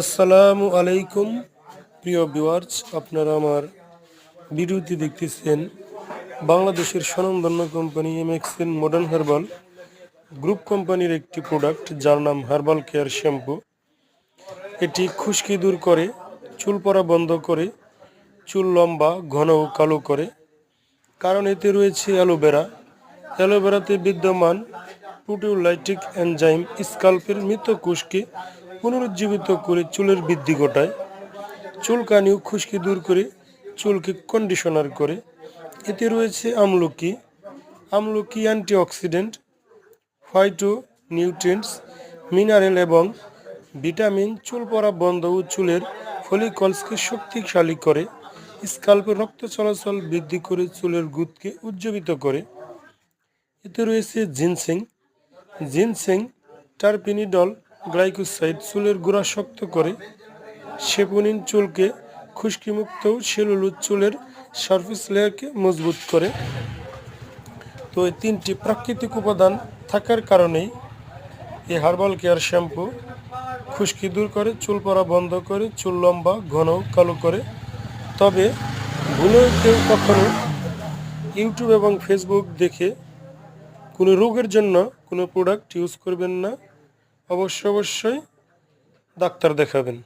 আসসালামু আলাইকুম, প্রিয় ভিউয়ার্স, আপনারা আমার ভিডিওটি দেখতেছেন বাংলাদেশের স্বনামধন্য company MXN modern herbal group কোম্পানির একটি প্রোডাক্ট যার নাম হার্বাল কেয়ার শ্যাম্পু এটি খুশকি দূর করে, চুল পরা বন্ধ করে, চুল লম্বা, ঘন ও কালো করে। কারণ এতে রয়েছে অ্যালোভেরা। অ্যালোভেরাতে বিদ্যমান প্রোটিওলাইটিক এনজাইম, স্কাল্পের মৃত কোষকে পুনরুজ্জীবিত করে চুলের বৃদ্ধি ঘটায়। চুলকানি ও খুশকি দূর করে চুলকে কন্ডিশনার করে। এতে রয়েছে আমলকি। আমলকি অ্যান্টিঅক্সিডেন্ট ফাইটো নিউট্রিয়েন্টস মিনারেল এবং ভিটামিন চুল পড়া বন্ধ ও চুলের ফলিকলসকে শক্তিশালী করে। স্কাল্পের রক্ত চলাচল বৃদ্ধি করে চুলের গুদকে উজ্জীবিত করে। এতে রয়েছে জিনসেং জিনসেং টারপিনিডল গ্লাইকোসাইড চুলের গোড়া শক্ত করে সেপনিন চুলকে খুশকিমুক্ত সেলুলোজ চুলের সারফেস লেয়ারকে মজবুত করে। তো এই তিনটি প্রাকৃতিক উপাদান থাকার কারণেই এই হার্বাল কেয়ার শ্যাম্পু খুশকি দূর করে, চুল পড়া বন্ধ করে, চুল লম্বা, ঘন, কালো করে। তবে ভুলে কেউ কখনো ইউটিউব এবং ফেসবুক দেখে কোনো রোগের জন্য কোনো প্রোডাক্ট ইউজ করবেন না। অবশ্যই অবশ্যই। ডাক্তার দেখাবেন।